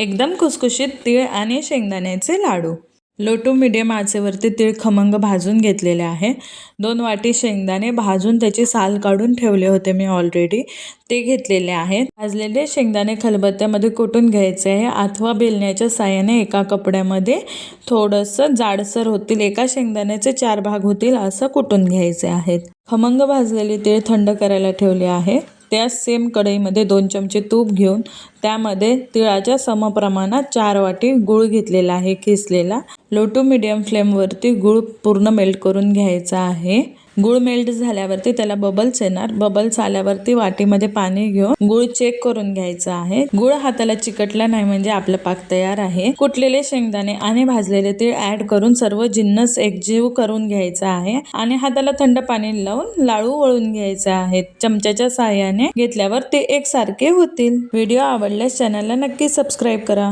एकदम खुसखुशीत तीळ आणि शेंगदाण्याचे लाडू. लो टू मिडियम आचेवरती तीळ खमंग भाजून घेतलेले आहे. दोन वाटी शेंगदाणे भाजून त्याची साल काढून ठेवले होते मी ऑलरेडी ते घेतलेले आहेत. भाजलेले शेंगदाणे खलबत्त्यामध्ये कुटून घ्यायचे आहे. अथवा बेलण्याच्या साह्याने एका कपड्यामध्ये थोडंसं जाडसर होतील एका शेंगदाण्याचे चार भाग होतील असं कुटून घ्यायचे आहेत. खमंग भाजलेले तीळ थंड करायला ठेवले आहे. त्याच सेम कढईमध्ये दोन चमचे तूप घेऊन त्यामध्ये तिळाच्या समप्रमाणात चार वाटी गूळ घेतलेला आहे किसलेला लो टू मिडियम फ्लेमवरती गूळ पूर्ण मेल्ट करून घ्यायचा आहे. गुळ मेल्ट झाल्यावरती त्याला बबल्स येणार. बबल्स आल्यावरती वाटीमध्ये पाणी घेऊन गूळ चेक करून घ्यायचा आहे. गूळ हाताला चिकटला नाही म्हणजे आपलं पाक तयार आहे. कुटलेले शेंगदाणे आणि भाजलेले तीळ ऍड करून सर्व जिन्नस एकजीव करून घ्यायचा आहे आणि हाताला थंड पाणी लावून लाळू वळून घ्यायचे आहेत. चमच्याच्या सहाय्याने घेतल्यावर ते एकसारखे होतील. व्हिडिओ आवडल्यास चॅनलला नक्की सबस्क्राईब करा.